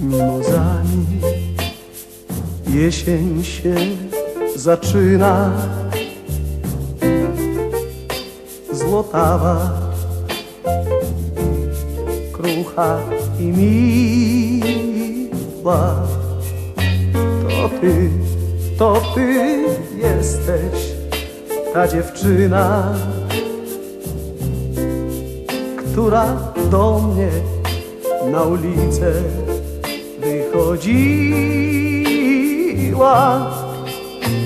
Mimozami jesień się zaczyna Złotawa, i miła To ty, to ty jesteś ta dziewczyna Która do mnie na ulicę wychodziła.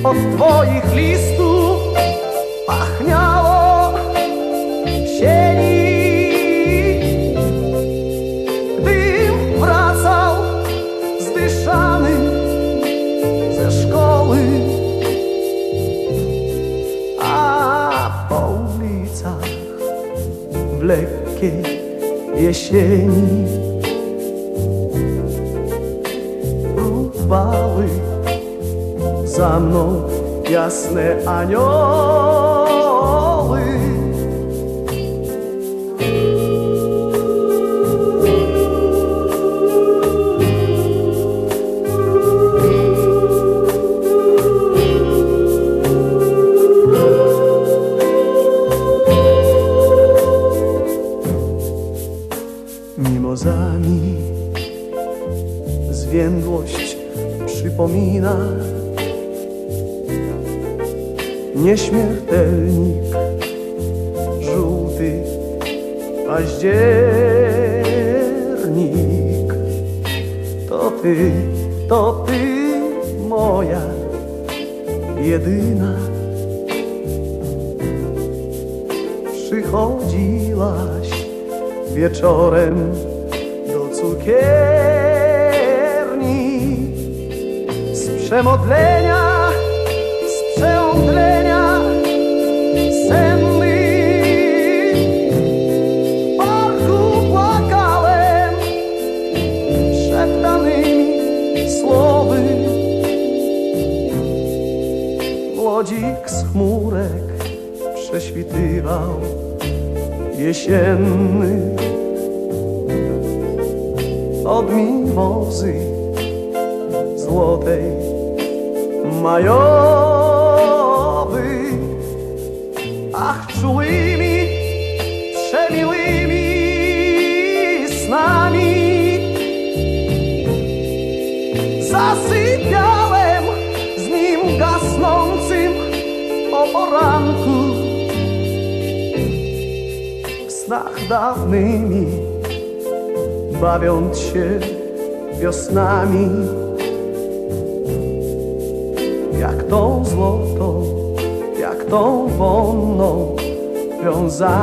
Od twoich listów w lekkiej jesieni próbowały za mną jasne anioły. Mimozami zwiędłość przypomina Nieśmiertelnik żółty październik. To ty, to ty moja jedyna. Przychodziłaś wieczorem cukierni z przemodlenia, z przeomdlenia senny. W parku płakałem szeptanymi słowy. Młodzik z chmurek prześwitywał jesienny od mimozy złotej majowy. Ach czułymi przemiłymi snami zasypiałem z nim gasnącym o poranku. W snach dawnymi bawiąc się wiosnami jak tą złotą, jak tą wonną wiązanką.